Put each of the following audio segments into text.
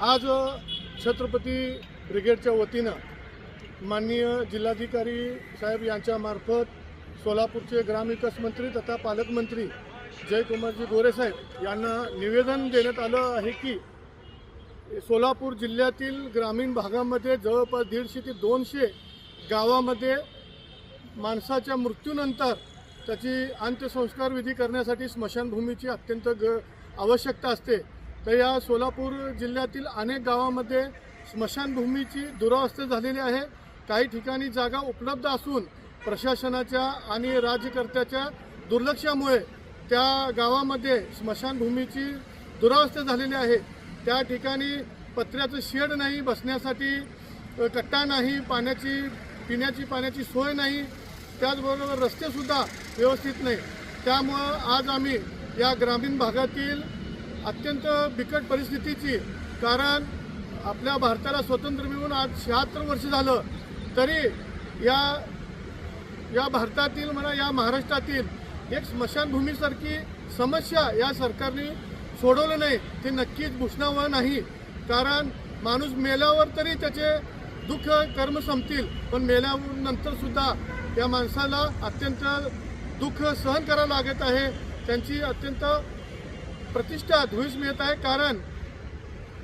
आज छत्रपती ब्रिगेडच्या वतीनं माननीय जिल्हाधिकारी साहेब यांच्यामार्फत सोलापूरचे ग्रामविकास मंत्री तथा पालकमंत्री जयकुमारजी गोरे साहेब यांना निवेदन देण्यात आलं आहे की सोलापूर जिल्ह्यातील ग्रामीण भागामध्ये जवळपास दीडशे ते दोनशे गावामध्ये माणसाच्या मृत्यूनंतर त्याची अंत्यसंस्कार विधी करण्यासाठी स्मशानभूमीची अत्यंत ग आवश्यकता असते. तर या सोलापूर जिल्ह्यातील अनेक गावामध्ये स्मशानभूमीची दुरावस्था झालेली आहे. काही ठिकाणी जागा उपलब्ध असून प्रशासनाच्या आणि राज्यकर्त्याच्या दुर्लक्षामुळे त्या गावामध्ये स्मशानभूमीची दुरावस्था झालेली आहे. त्या ठिकाणी पत्र्याचं शेड नाही बसण्यासाठी कट्टा नाही पाण्याची पिण्याची पाण्याची सोय नाही त्याचबरोबर रस्तेसुद्धा व्यवस्थित नाही. त्यामुळं आज आम्ही या ग्रामीण भागातील अत्यंत बिकट परिस्थितीची कारण आपल्या भारताला स्वतंत्र मिळून आज शहात्तर वर्ष झालं तरी या या भारतातील म्हणा या महाराष्ट्रातील एक स्मशानभूमीसारखी समस्या या सरकारने सोडवलं नाही ते नक्कीच भूषणावं नाही. कारण माणूस मेल्यावर तरी त्याचे दुःख कर्म संपतील पण मेल्यानंतरसुद्धा या माणसाला अत्यंत दुःख सहन करावं लागत आहे. त्यांची अत्यंत प्रतिष्ठा धुळीस मिळत आहे कारण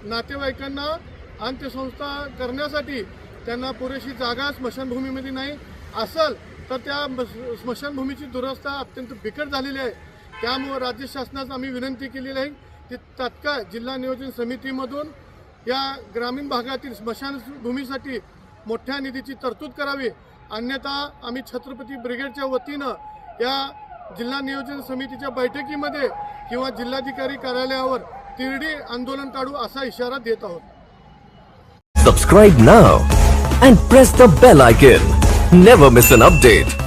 नातेवाईकांना अंत्यसंस्था करण्यासाठी त्यांना पुरेशी जागा स्मशानभूमीमध्ये नाही. असल तर त्या स्मशानभूमीची दुरवस्था अत्यंत बिकट झालेली आहे. त्यामुळं राज्य शासनास आम्ही विनंती केलेली आहे की तात्काळ जिल्हा नियोजन समितीमधून या ग्रामीण भागातील स्मशानभूमीसाठी मोठ्या निधीची तरतूद करावी. अन्यथा आम्ही छत्रपती ब्रिगेडच्या वतीनं या जिल्हा नियोजन समितीच्या बैठकीमध्ये किंवा जिल्हाधिकारी कार्यालयावर तिरडी आंदोलन काढू असा इशारा देत आहोत. Subscribe now and press the bell icon never miss an update